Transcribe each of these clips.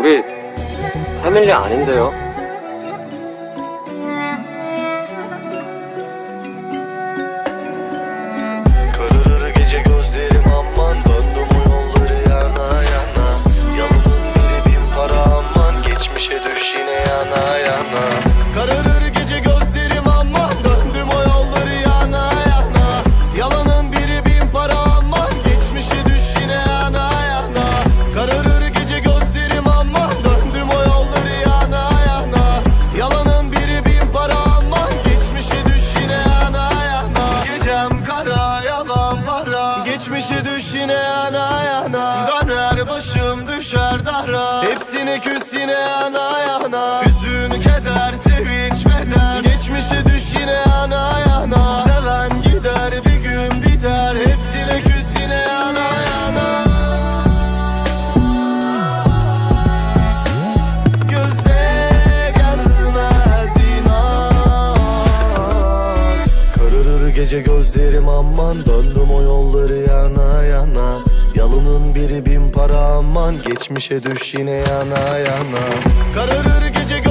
우리 패밀리 아닌데요? Kararır gece gözlerim aman Döndüm o yolları yana yana Yalının biri bin para aman Geçmişe düş yine yana yana Geçmişe düş yine yana yana. Döner başım düşer dara Hepsine küs yine yana yana gözlerim aman Döndüm o yolları yana yana. Yalının biri bin para aman Geçmişe düş yine yana yana. Kararır gece gözlerim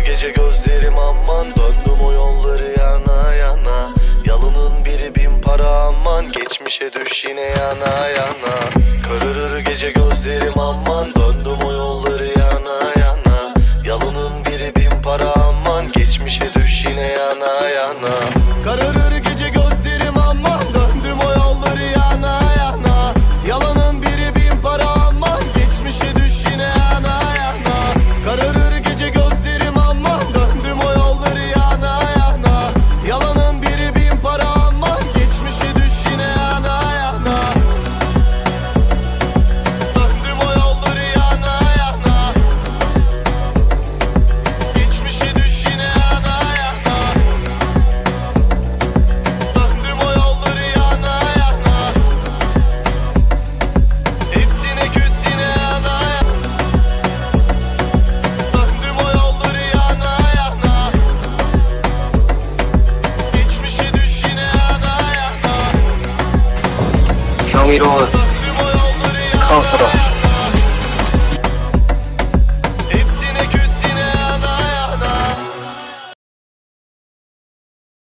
Düş yine yana yana. Kararır gece gözlerim aman. Döndüm o yolları yana yana. Yalının biri bin para aman. Geçmişe düş yine yana yana yana 경이로운 Döndüm o yolları yana 카운터로